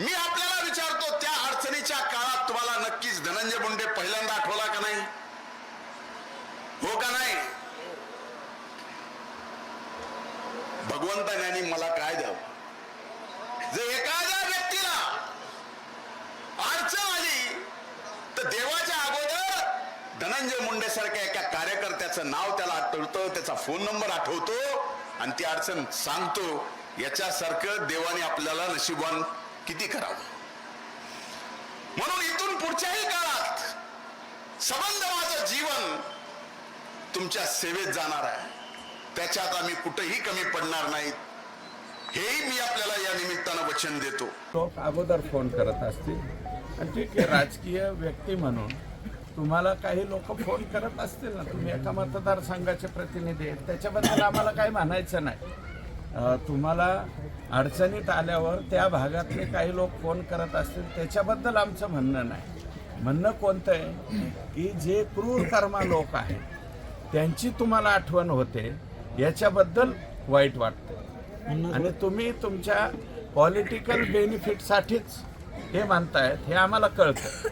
मी आपल्याला विचारतो त्या अडचणीच्या काळात तुम्हाला नक्कीच धनंजय मुंडे पहिल्यांदा आठवला का नाही? हो का नाही? भगवंताने मला काय द्यावं? जर एखाद्या व्यक्तीला अडचण आली तर देवाच्या अगोदर धनंजय मुंडे सारख्या एका कार्यकर्त्याचं नाव त्याला आठवतं त्याचा फोन नंबर आठवतो आणि ती अडचण सांगतो. याच्यासारखं देवाने आपल्याला नशिबान किती करावं म्हणून इथून पुढच्याही काळात संबंध माझं जीवन तुमच्या सेवेत जाणार आहे. त्याच्यात आम्ही कुठेही कमी पडणार नाहीत. हेही मी आपल्याला या निमित्तानं वचन देतो. लोक अगोदर फोन करत असतील. आणि ठीक आहे राजकीय व्यक्ती म्हणून तुम्हाला काही लोक फोन करत असतील ना. तुम्ही एका मतदारसंघाचे प्रतिनिधी आहेत. त्याच्याबद्दल आम्हाला काही म्हणायचं नाही. तुम्हाला अडचणीत आल्यावर त्या भागातले काही लोक फोन करत असतील त्याच्याबद्दल आमचं म्हणणं नाही. म्हणणं कोणतं आहे? की जे क्रूर कर्मा लोक आहेत त्यांची तुम्हाला आठवण होते याच्याबद्दल वाईट वाटतं. आणि तुम्ही तुमच्या पॉलिटिकल बेनिफिटसाठीच हे म्हणतायत हे आम्हाला कळतं.